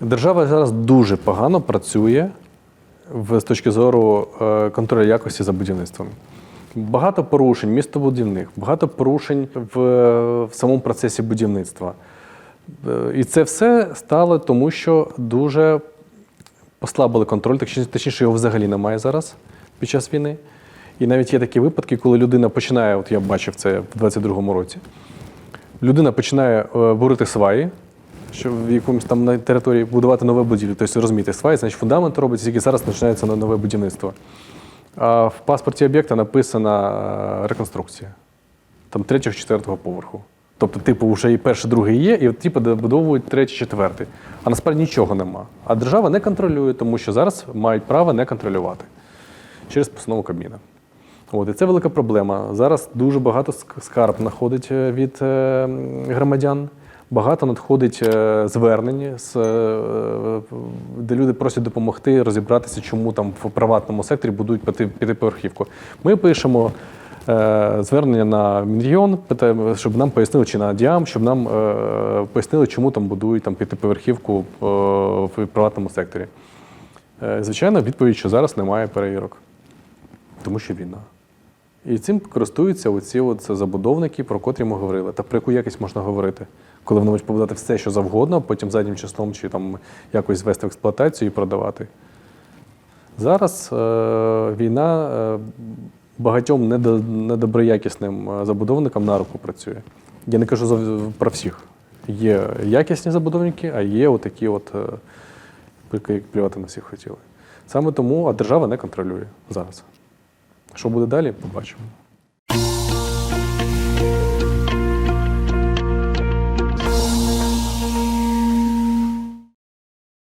Держава зараз дуже погано працює з точки зору е, контролю якості за будівництвом. Багато порушень містобудівних, багато порушень в, в самому процесі будівництва. Е, І це все стало тому, що дуже послабили контроль, точніше, його взагалі немає зараз під час війни. І навіть є такі випадки, коли людина починає, от я бачив це в 22-му році, людина починає е, бурити сваї, що в якомусь там на території будувати нове будівлю. Тобто розумієте, сваї, значить фундамент робиться, тільки зараз починається на- нове будівництво. А в паспорті об'єкта написана е, реконструкція. Там третього, четвертого поверху. Тобто, типу, вже і перший, другий є, і от типу добудовують третій, четвертий. А насправді нічого нема. А держава не контролює, тому що зараз мають право не контролювати через постанову Кабміна. От, і це велика проблема. Зараз дуже багато ск- скарг надходить е, від е, громадян. Багато надходить е, звернень, е, де люди просять допомогти розібратися, чому там в приватному секторі будують п'яти- п'ятиповерхівку. Ми пишемо е, звернення на Мінрегіон, щоб нам пояснили, чи на Діам, щоб нам пояснили, чому там будують там п'ятиповерхівку в приватному секторі. Звичайно, відповідь, що зараз немає перевірок, тому що війна. І цим користуються оці от забудовники, про котрі ми говорили. Та про яку якість можна говорити, коли вони можуть побудувати все, що завгодно, потім заднім числом чи там якось звести в експлуатацію і продавати. Зараз е, війна е, багатьом недо, недоброякісним е, забудовникам на руку працює. Я не кажу про всіх. Є якісні забудовники, а є отакі, от, е, тільки як плювати на всіх хотіли. Саме тому, а держава не контролює зараз. Що буде далі, побачимо.